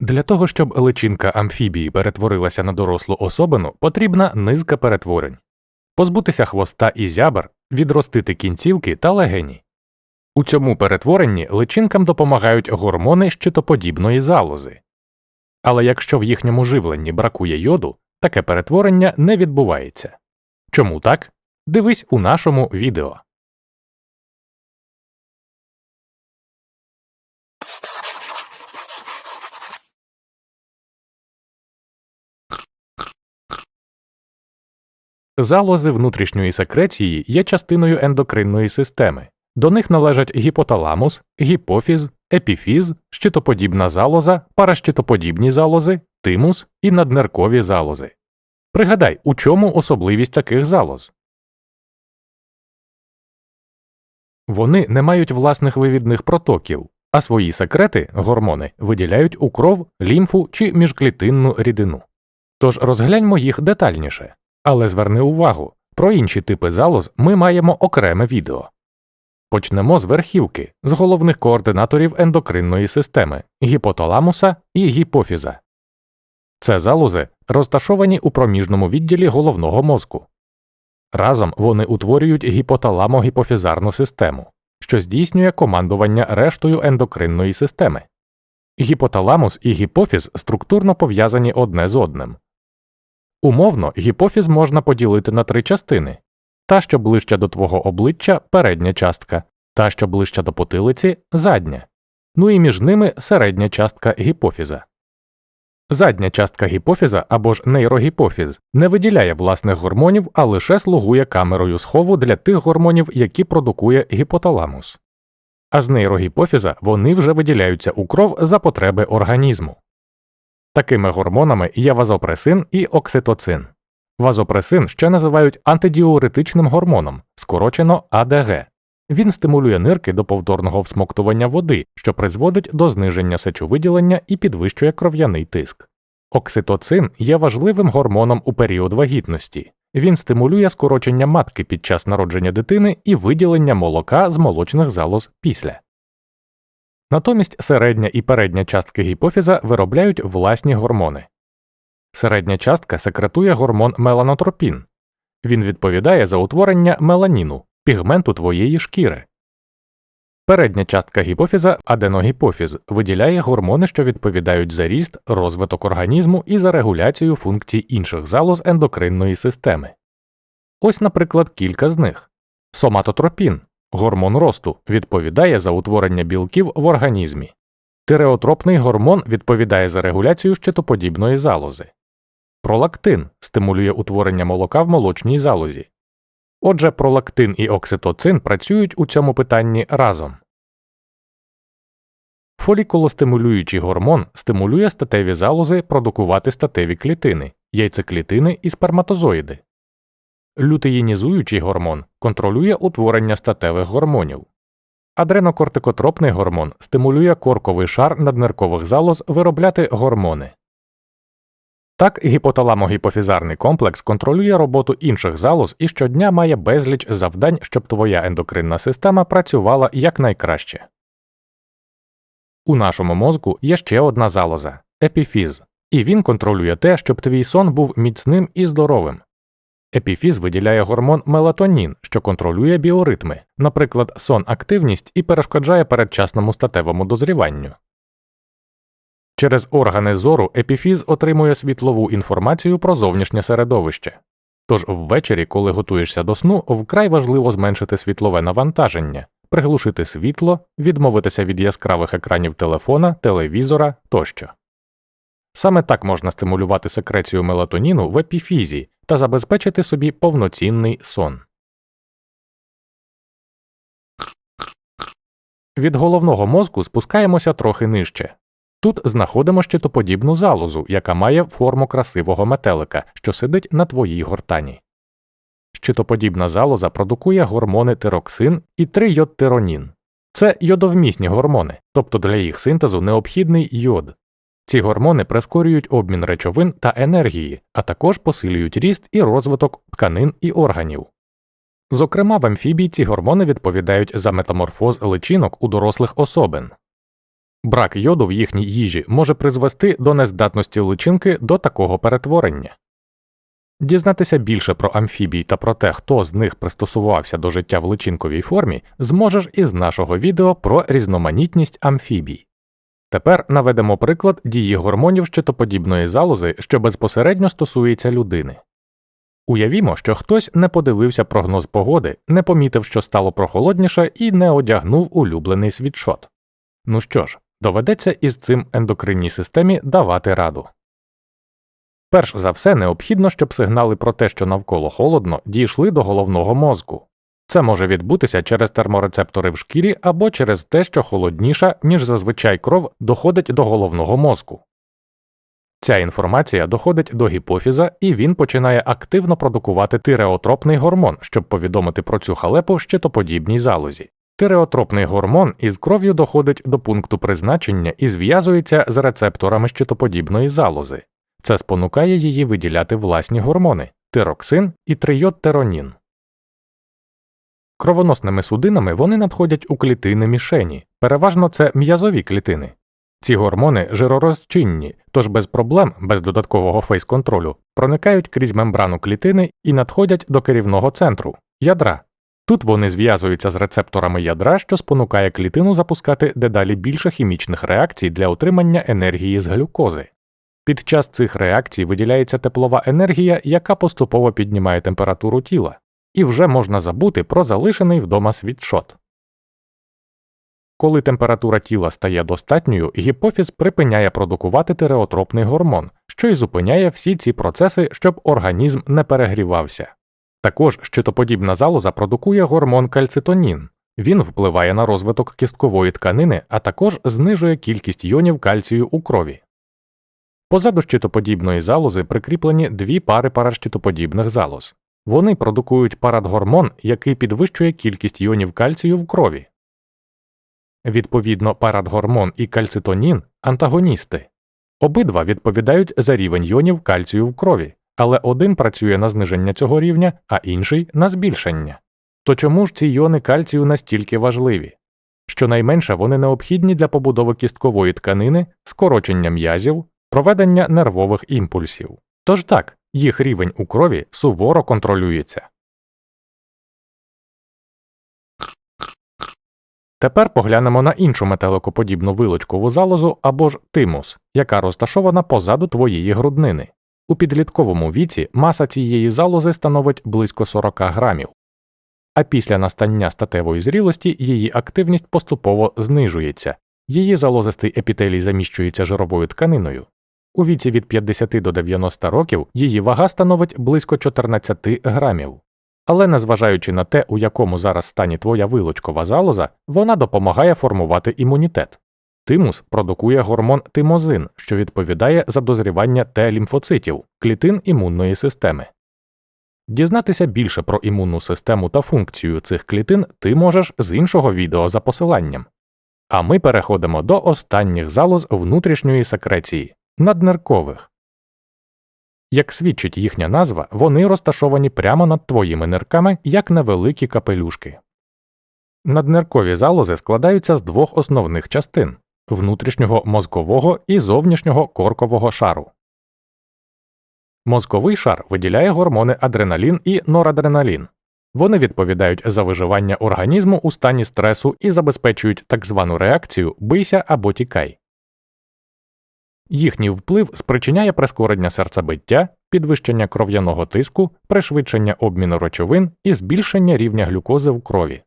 Для того, щоб личинка амфібії перетворилася на дорослу особину, потрібна низка перетворень позбутися хвоста і зябр, відростити кінцівки та легені. У цьому перетворенні личинкам допомагають гормони щитоподібної залози. Але якщо в їхньому живленні бракує йоду, таке перетворення не відбувається. Чому так? Дивись у нашому відео. Залози внутрішньої секреції є частиною ендокринної системи. До них належать гіпоталамус, гіпофіз, епіфіз, щитоподібна залоза, паращитоподібні залози, тимус і наднеркові залози. Пригадай, у чому особливість таких залоз? Вони не мають власних вивідних протоків, а свої секрети гормони виділяють у кров, лімфу чи міжклітинну рідину. Тож розгляньмо їх детальніше. Але зверни увагу, про інші типи залоз ми маємо окреме відео. Почнемо з верхівки, з головних координаторів ендокринної системи гіпоталамуса і гіпофіза. Це залози розташовані у проміжному відділі головного мозку. Разом вони утворюють гіпоталамо-гіпофізарну систему, що здійснює командування рештою ендокринної системи. Гіпоталамус і гіпофіз структурно пов'язані одне з одним. Умовно, гіпофіз можна поділити на три частини та, що ближче до твого обличчя передня частка, та, що ближче до потилиці задня, ну і між ними середня частка гіпофіза. Задня частка гіпофіза або ж нейрогіпофіз не виділяє власних гормонів, а лише слугує камерою схову для тих гормонів, які продукує гіпоталамус. А з нейрогіпофіза вони вже виділяються у кров за потреби організму. Такими гормонами є вазопресин і окситоцин. Вазопресин ще називають антидіуретичним гормоном, скорочено АДГ. Він стимулює нирки до повторного всмоктування води, що призводить до зниження сечовиділення і підвищує кров'яний тиск. Окситоцин є важливим гормоном у період вагітності. Він стимулює скорочення матки під час народження дитини і виділення молока з молочних залоз після. Натомість середня і передня частки гіпофіза виробляють власні гормони. Середня частка секретує гормон меланотропін. Він відповідає за утворення меланіну, пігменту твоєї шкіри. Передня частка гіпофіза аденогіпофіз виділяє гормони, що відповідають за ріст, розвиток організму і за регуляцію функцій інших залоз ендокринної системи. Ось, наприклад, кілька з них соматотропін Гормон росту відповідає за утворення білків в організмі. Тиреотропний гормон відповідає за регуляцію щитоподібної залози. Пролактин стимулює утворення молока в молочній залозі. Отже, пролактин і окситоцин працюють у цьому питанні разом. Фолікулостимулюючий гормон стимулює статеві залози продукувати статеві клітини, яйцеклітини і сперматозоїди. Лютеїнізуючий гормон контролює утворення статевих гормонів. Адренокортикотропний гормон стимулює корковий шар надниркових залоз виробляти гормони. Так, гіпоталамо-гіпофізарний комплекс контролює роботу інших залоз і щодня має безліч завдань, щоб твоя ендокринна система працювала якнайкраще. У нашому мозку є ще одна залоза епіфіз, і він контролює те, щоб твій сон був міцним і здоровим. Епіфіз виділяє гормон мелатонін, що контролює біоритми, наприклад, сон активність і перешкоджає передчасному статевому дозріванню. Через органи зору епіфіз отримує світлову інформацію про зовнішнє середовище. Тож ввечері, коли готуєшся до сну, вкрай важливо зменшити світлове навантаження, приглушити світло, відмовитися від яскравих екранів телефона, телевізора тощо. Саме так можна стимулювати секрецію мелатоніну в епіфізі та забезпечити собі повноцінний сон. Від головного мозку спускаємося трохи нижче. Тут знаходимо щитоподібну залозу, яка має форму красивого метелика, що сидить на твоїй гортані. Щитоподібна залоза продукує гормони тироксин і трийодтиронін. Це йодовмісні гормони, тобто для їх синтезу необхідний йод. Ці гормони прискорюють обмін речовин та енергії, а також посилюють ріст і розвиток тканин і органів. Зокрема, в амфібії ці гормони відповідають за метаморфоз личинок у дорослих особин. Брак йоду в їхній їжі може призвести до нездатності личинки до такого перетворення. Дізнатися більше про амфібій та про те, хто з них пристосувався до життя в личинковій формі, зможеш із нашого відео про різноманітність амфібій. Тепер наведемо приклад дії гормонів щитоподібної залози, що безпосередньо стосується людини. Уявімо, що хтось не подивився прогноз погоди, не помітив, що стало прохолодніше, і не одягнув улюблений світшот. Ну що ж, доведеться із цим ендокринній системі давати раду. Перш за все необхідно, щоб сигнали про те, що навколо холодно, дійшли до головного мозку. Це може відбутися через терморецептори в шкірі або через те, що холодніша, ніж зазвичай кров доходить до головного мозку. Ця інформація доходить до гіпофіза, і він починає активно продукувати тиреотропний гормон, щоб повідомити про цю халепу щитоподібній залозі. Тиреотропний гормон із кров'ю доходить до пункту призначення і зв'язується з рецепторами щитоподібної залози. Це спонукає її виділяти власні гормони тироксин і трийодтеронін. Кровоносними судинами вони надходять у клітини мішені, переважно це м'язові клітини. Ці гормони жиророзчинні, тож без проблем, без додаткового фейс-контролю, проникають крізь мембрану клітини і надходять до керівного центру ядра. Тут вони зв'язуються з рецепторами ядра, що спонукає клітину запускати дедалі більше хімічних реакцій для отримання енергії з глюкози. Під час цих реакцій виділяється теплова енергія, яка поступово піднімає температуру тіла, і вже можна забути про залишений вдома світшот. Коли температура тіла стає достатньою, гіпофіз припиняє продукувати тиреотропний гормон, що й зупиняє всі ці процеси, щоб організм не перегрівався. Також щитоподібна залоза продукує гормон кальцитонін. Він впливає на розвиток кісткової тканини, а також знижує кількість йонів кальцію у крові. Позаду щитоподібної залози прикріплені дві пари паращитоподібних залоз. Вони продукують парадгормон, який підвищує кількість йонів кальцію в крові. Відповідно, парадгормон і кальцитонін антагоністи. Обидва відповідають за рівень йонів кальцію в крові, але один працює на зниження цього рівня, а інший на збільшення. То чому ж ці йони кальцію настільки важливі? Щонайменше вони необхідні для побудови кісткової тканини, скорочення м'язів, проведення нервових імпульсів. Тож так, їх рівень у крові суворо контролюється. Тепер поглянемо на іншу метеликоподібну вилочкову залозу або ж тимус, яка розташована позаду твоєї груднини. У підлітковому віці маса цієї залози становить близько 40 грамів, а після настання статевої зрілості її активність поступово знижується, її залозистий епітелій заміщується жировою тканиною. У віці від 50 до 90 років її вага становить близько 14 грамів. Але незважаючи на те, у якому зараз стані твоя вилочкова залоза, вона допомагає формувати імунітет. Тимус продукує гормон тимозин, що відповідає за дозрівання Т-лімфоцитів, клітин імунної системи. Дізнатися більше про імунну систему та функцію цих клітин ти можеш з іншого відео за посиланням. А ми переходимо до останніх залоз внутрішньої секреції надниркових. Як свідчить їхня назва, вони розташовані прямо над твоїми нирками як невеликі капелюшки. Надниркові залози складаються з двох основних частин внутрішнього мозкового і зовнішнього коркового шару. Мозковий шар виділяє гормони адреналін і норадреналін. Вони відповідають за виживання організму у стані стресу і забезпечують так звану реакцію бийся або тікай. Їхній вплив спричиняє прискорення серцебиття, підвищення кров'яного тиску, пришвидшення обміну речовин і збільшення рівня глюкози в крові.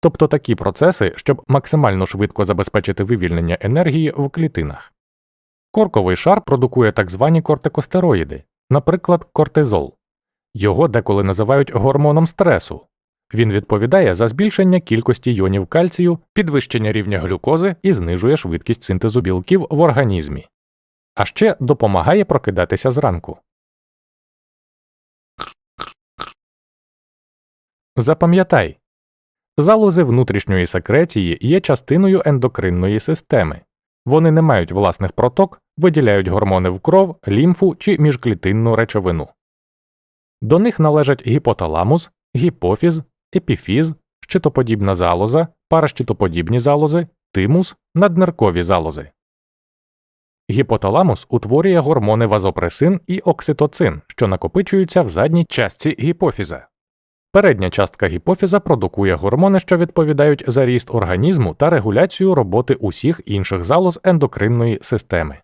Тобто такі процеси, щоб максимально швидко забезпечити вивільнення енергії в клітинах. Корковий шар продукує так звані кортикостероїди, наприклад, кортизол. Його деколи називають гормоном стресу. Він відповідає за збільшення кількості йонів кальцію, підвищення рівня глюкози і знижує швидкість синтезу білків в організмі, а ще допомагає прокидатися зранку. Запам'ятай залози внутрішньої секреції є частиною ендокринної системи. Вони не мають власних проток, виділяють гормони в кров, лімфу чи міжклітинну речовину. До них належать гіпоталамус, гіпофіз, епіфіз, щитоподібна залоза, паращитоподібні залози, тимус надниркові залози. Гіпоталамус утворює гормони вазопресин і окситоцин, що накопичуються в задній частці гіпофіза. Передня частка гіпофіза продукує гормони, що відповідають за ріст організму та регуляцію роботи усіх інших залоз ендокринної системи.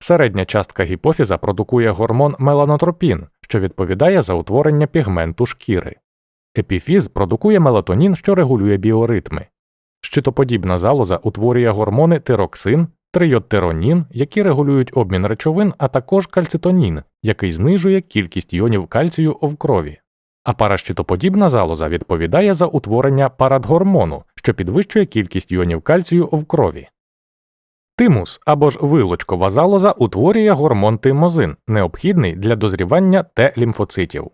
Середня частка гіпофіза продукує гормон меланотропін, що відповідає за утворення пігменту шкіри. Епіфіз продукує мелатонін, що регулює біоритми. Щитоподібна залоза утворює гормони тироксин, трийодтиронін, які регулюють обмін речовин, а також кальцитонін, який знижує кількість іонів кальцію в крові. А паращитоподібна залоза відповідає за утворення парадгормону, що підвищує кількість іонів кальцію в крові. Тимус або ж вилочкова залоза утворює гормон тимозин, необхідний для дозрівання Т-лімфоцитів.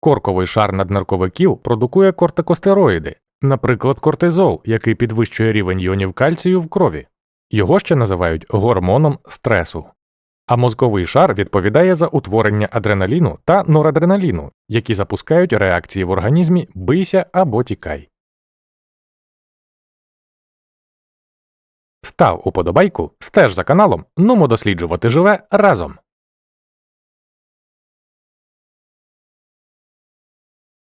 Корковий шар наднирковиків продукує кортикостероїди, наприклад, кортизол, який підвищує рівень іонів кальцію в крові. Його ще називають гормоном стресу. А мозковий шар відповідає за утворення адреналіну та норадреналіну, які запускають реакції в організмі бийся або тікай. Став уподобайку, стеж за каналом, нумо досліджувати живе разом.